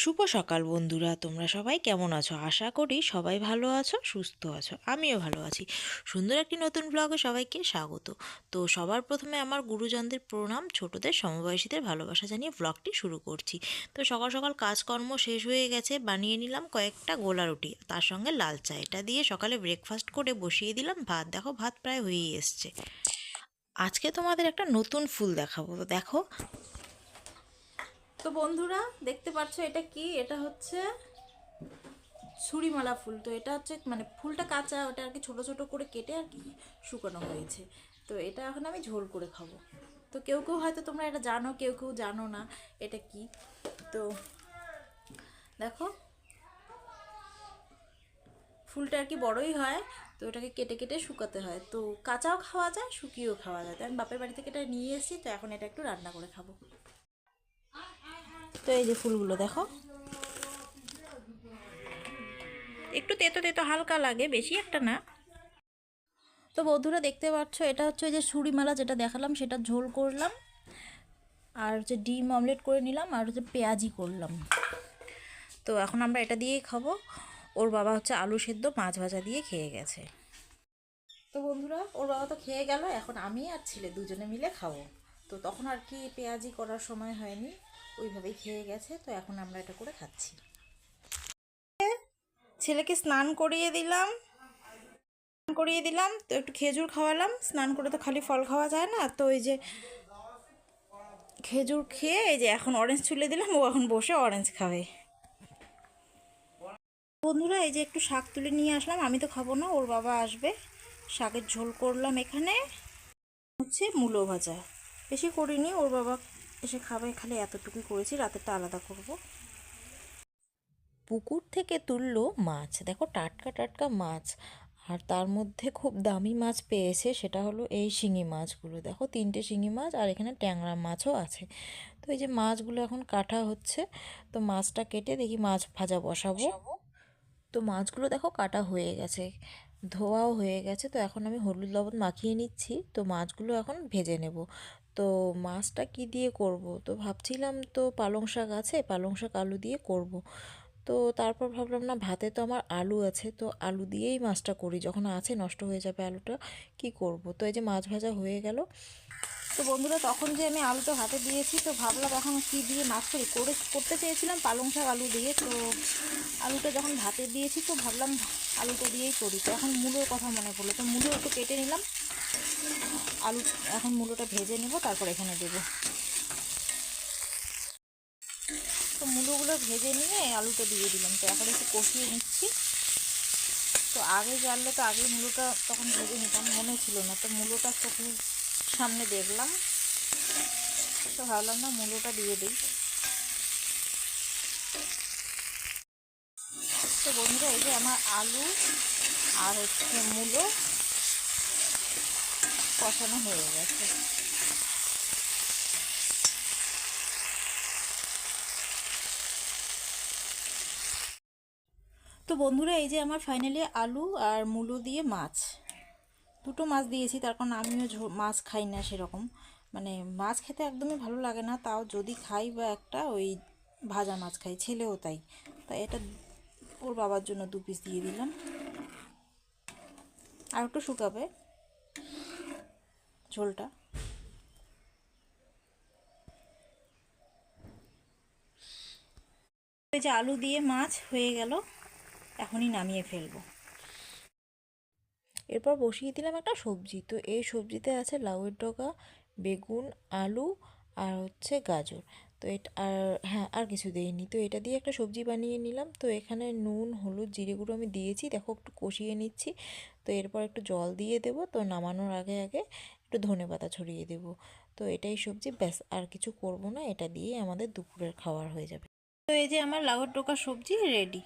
শুভ সকাল বন্ধুরা, তোমরা সবাই কেমন আছো? আশা করি সবাই ভালো আছো, সুস্থ আছো, আমিও ভালো আছি। সুন্দর একটি নতুন ব্লগে সবাইকে স্বাগত। তো সবার প্রথমে আমার গুরুজনদের প্রণাম, ছোটদের সমবয়সীদের ভালোবাসা জানিয়ে ব্লগটি শুরু করছি। তো সকাল সকাল কাজকর্ম শেষ হয়ে গেছে, বানিয়ে নিলাম কয়েকটা গোলা রুটি, তার সঙ্গে লাল চা। এটা দিয়ে সকালে ব্রেকফাস্ট করে বসিয়ে দিলাম, ভাত দেখো, ভাত প্রায় হয়েই এসছে। আজকে তোমাদের একটা নতুন ফুল দেখাবো। তো দেখো তো বন্ধুরা, দেখতে পাচ্ছ এটা কি? এটা হচ্ছে ছুরিমালা ফুল। তো এটা হচ্ছে মানে ফুলটা কাঁচা, ওটা আর কি ছোটো ছোটো করে কেটে আর কি শুকানো হয়েছে। তো এটা এখন আমি ঝোল করে খাব। তো কেউ কেউ হয়তো তোমরা এটা জানো, কেউ কেউ জানো না এটা কি। তো দেখো, ফুলটা আর কি বড়ই হয়, তো ওটাকে কেটে কেটে শুকাতে হয়। তো কাঁচাও খাওয়া যায়, শুকিয়েও খাওয়া যায়। তো আমি বাপের বাড়ি থেকে এটা নিয়ে এসেছি, তো এখন এটা একটু রান্না করে খাব। তো এই যে ফুলগুলো দেখো। একটু তেতো তেতো, হালকা লাগে, বেশি একটা না। তো বন্ধুরা দেখতে পাচ্ছ, এটা হচ্ছে ওই যে ছুরিমালা যেটা দেখালাম, সেটা ঝোল করলাম। আর হচ্ছে ডিম অমলেট করে নিলাম, আর হচ্ছে পেঁয়াজি করলাম। তো এখন আমরা এটা দিয়েই খাব। ওর বাবা হচ্ছে আলু সেদ্ধ, মাছ ভাজা দিয়ে খেয়ে গেছে। তো বন্ধুরা, ওর বাবা তো খেয়ে গেল, এখন আমি আর ছেলে দুজনে মিলে খাব। তো তখন আর কি পেঁয়াজি করার সময় হয়নি। ওইভাবেই খেয়ে গেছে, তো এখন আমরা এটা করে খাচ্ছি। ছেলেকে স্নান করিয়ে দিলাম। স্নান করিয়ে দিলাম, তো একটু খেজুর খাওয়ালাম। স্নান করে তো খালি ফল খাওয়া যায় না, তো ওই যে খেজুর খেয়ে এই যে এখন অরেঞ্জ তুলে দিলাম, ও এখন বসে অরেঞ্জ খাবে। বন্ধুরা, এই যে একটু শাক তুলে নিয়ে আসলাম, আমি তো খাব না, ওর বাবা আসবে। শাকের ঝোল করলাম এখানে। হচ্ছে মূলো ভাজা। বেশি করিনি, ওর বাবা এসে খাবে খালি এতটুকুই করেছি, রাতেরটা আলাদা করব। পুকুর থেকে তুললো মাছ। দেখো, টাটকা টাটকা মাছ। আর তার মধ্যে খুব দামি মাছ পেয়েছে, সেটা হলো এই শিঙি মাছগুলো। দেখো, তিনটে শিঙি মাছ আর এখানে ট্যাংরা মাছও আছে। তো এই যে মাছগুলো এখন কাটা হচ্ছে, তো মাছটা কেটে দেখি মাছ ভাজা বসাবো। তো মাছগুলো দেখো কাটা হয়ে গেছে, ধোয়াও হয়ে গেছে। তো এখন আমি হলুদ লবণ মাখিয়ে নিচ্ছি, তো মাছগুলো এখন ভেজে নেব। তো মাছটা কি দিয়ে করব? তো ভাবছিলাম তো পালং শাক আছে, পালং শাক আলু দিয়ে করব। তো তারপর ভাবলাম, না, ভাতে তো আমার আলু আছে, তো আলু দিয়েই মাছটা করি। যখন আছে, নষ্ট হয়ে যাবে আলুটা, কি করব? তো এই যে মাছ ভাজা হয়ে গেল। তো বন্ধুরা, তখন যে আমি আলুটা হাতে দিয়েছি, তো ভাবলাম এখন কি দিয়ে মাছ করি? করে, করতে চেয়েছিলাম পালং শাক আলু দিয়ে। তো আলুটা যখন ভাতে দিয়েছি, তো ভাবলাম আলুটা দিয়েই করি। তো এখন মূলোর কথা মনে পড়ল। তো মূলো একটু কেটে নিলাম। আলু এখন মূলোটা ভেজে নেব, তারপর এখানে দেবো। তো মূলোগুলো ভেজে নিয়ে আলুটা দিয়ে দিলাম। তো এখন একটু কষিয়ে নিচ্ছি। তো আগে জানলে তো আগে মূলোটা তখন ভেজে নিতাম, মনে ছিল না। তো মূলোটা চোখের সামনে দেখলাম। তো ভাবলাম না, মূলোটা দিয়ে দিই। তো বন্ধুরা, এই যে আমার আলু আর হচ্ছে মূলো। কষানো হয়ে গেছে। তো বন্ধুরা, এই যে আমার ফাইনালি আলু আর মুলো দিয়ে মাছ। দুটো মাছ দিয়েছি, তার কারণ আমিও মাছ খাই না সেরকম। মানে মাছ খেতে একদমই ভালো লাগে না, তাও যদি খাই বা একটা ওই ভাজা মাছ খাই, ছেলেও তাই। তাই এটা ওর বাবার জন্য দু পিস দিয়ে দিলাম। আর একটু শুকাবে। ঝোলটা। যে আলু দিয়ে মাছ হয়ে গেল, এখনই নামিয়ে ফেলব। এরপর বসিয়ে দিলাম একটা সবজি। তো এই সবজিতে আছে লাউয়ের ডগা, বেগুন, আলু আর হচ্ছে গাজর। তো এটা, আর হ্যাঁ আর কিছু দেইনি। তো এটা দিয়ে একটা সবজি বানিয়ে নিলাম। তো এখানে নুন, হলুদ, জিরে গুঁড়ো আমি দিয়েছি। দেখো একটু কষিয়ে নিচ্ছি। তো এরপর একটু জল দিয়ে দেব। তো নামানোর আগে আগে একটু ধনে পাতা ছড়িয়ে দেব। তো এটাই সবজি, ব্যাস, আর কিছু করব না। এটা দিয়েই আমাদের দুপুরের খাবার হয়ে যাবে। তো এই যে আমার লাউয়ের ডোকা সবজি রেডি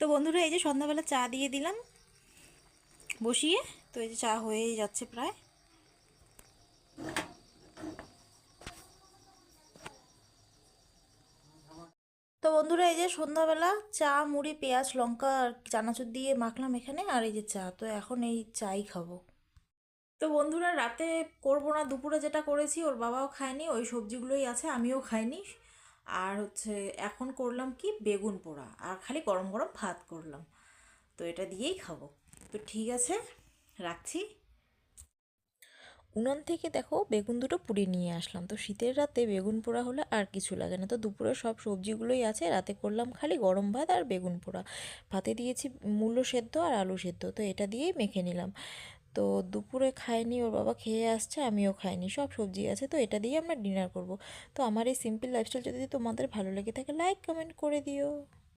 তো বন্ধুরা, এই যে সন্ধ্যাবেলা চা দিয়ে দিলাম বসিয়ে। তো এই যে চা হয়েই যাচ্ছে প্রায়। তো বন্ধুরা, এই যে সন্ধ্যাবেলা চা, মুড়ি, পেঁয়াজ, লঙ্কা আর চানাচুর দিয়ে মাখলাম এখানে, আর এই যে চা, তো এখন এই চাই খাব। তো বন্ধুরা, রাতে করব না, দুপুরে যেটা করেছি, ওর বাবাও খায়নি, ওই সবজিগুলোই আছে, আমিও খাইনি। আর হচ্ছে, এখন করলাম কি, বেগুন পোড়া, আর খালি গরম গরম ভাত করলাম। তো এটা দিয়েই খাব। তো ঠিক আছে, রাখছি। উনান থেকে দেখো বেগুন দুটো পুড়িয়ে নিয়ে আসলাম। তো শীতের রাতে বেগুন পোড়া হলে আর কিছু লাগে না। তো দুপুরে সব সবজিগুলোই আছে। রাতে করলাম খালি গরম ভাত আর বেগুন পোড়া। ভাতে দিয়েছি মূলো সেদ্ধ আর আলু সেদ্ধ। তো এটা দিয়েই মেখে নিলাম। তো দুপুরে খাইনি, ওর বাবা খেয়ে আসছে, আমিও খাইনি। সব সবজি আছে। তো এটা দিয়ে আমরা ডিনার করব। তো আমার এই সিম্পল লাইফস্টাইল যদি তোমাদের ভালো লেগে থাকে লাইক কমেন্ট করে দিও।